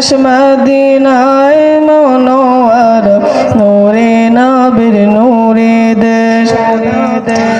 দেশ মদিনায় মনোয়ার নূরে নাবির নূরে দেশ। ইয়া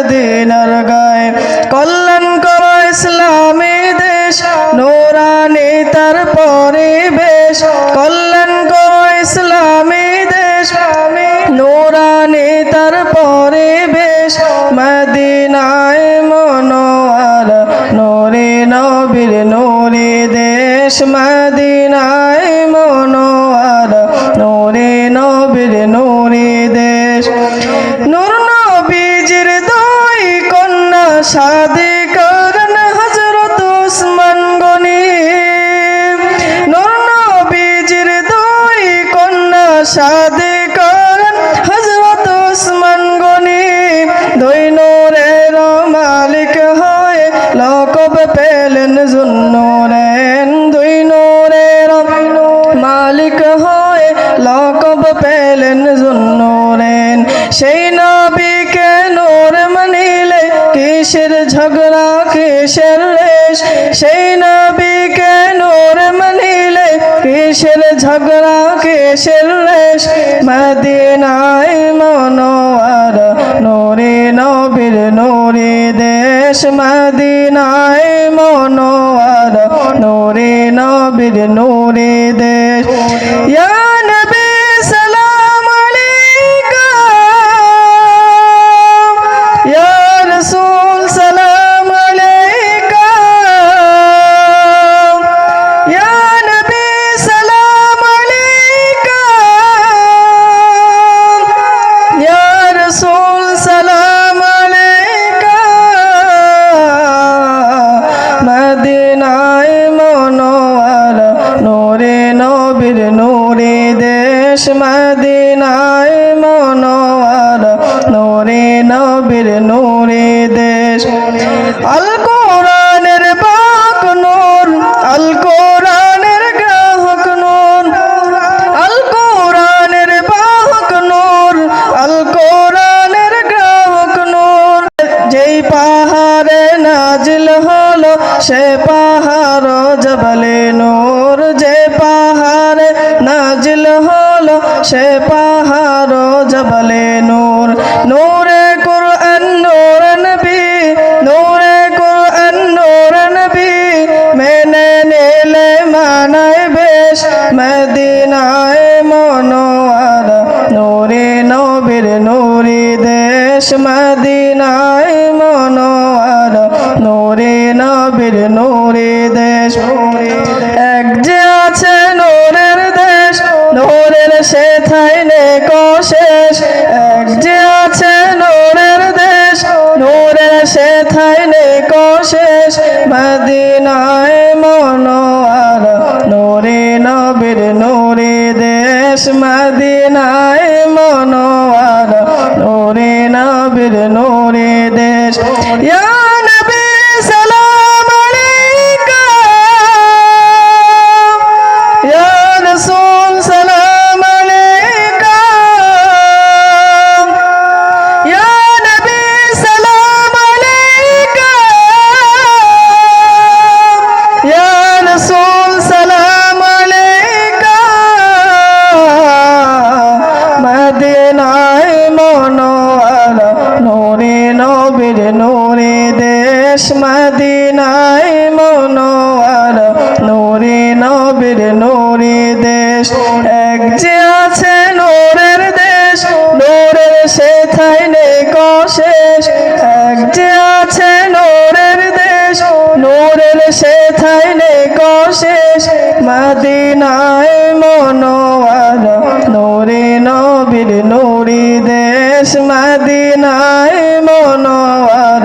মদিনার গায়ে লকব পেলেন জুন্নুরেন দুই নূরের মালিক হয়ে লকব পেলেন জুন্নুরেন সেই নবীকে নূর মানিলে কিসের ঝগড়া, কিসের রেশ? সেই নবীকে নূর মানিলে কিসের ঝগড়া, কিসের রেশ? মদিনায় মনোয়ার নোরে নবীর নোরে দেশ মদিনায় মনোয়ার। নোরে নবীর নোরে দেশ। মদিনায় মনোয়ার, নোরে নবীর নোরে দেশ। আল কোরআনের বাক নূর আল কোরআনের গ্রাহক নূর। আল কোরআনের বাহক নূর আল কোরআনের গ্রাহক নূর। যেই পাহাড়ে নাজিল হলো, সে পাহাড় জবলে নূর। যে পাহাড়ে নাজিল সে পাহাড় জবলে নূর। নূরে কুরআন, নূর নবী, নূরে কুরআন, নূর নবী। মেনে নিলে মানায় বেশ, মদিনায় মনোয়ার। নূরে নবীর নূরি দেশ, মদিনায় মনোয়ার। নূরে নবীর নূরি দেশ। এক যে আছে নূরের দেশ নূরের সেথায় নে কশেষ। এক যে আছে নূরের দেশ, নূরের সেথায় নে কশেষ। মদিনায় মনোয়ার, নূরে নবীর নূরে দেশ দেশ। মদিনায় মনোয়ার, নূরে নবীর নূরে দেশ। ইয়া দেশ মদিনায় মনোয়ার, নূরে নবীর নূরে দেশ। এক যে আছে নূরের দেশ, নূরের সে থাই নেই কশেষ এক যে আছে নূরের দেশ, নূরের সে থাই নেই কশেষ মদিনায় মনোয়ার, নূরে নবীর নূরি দেশ। মদিনায় মনোয়ার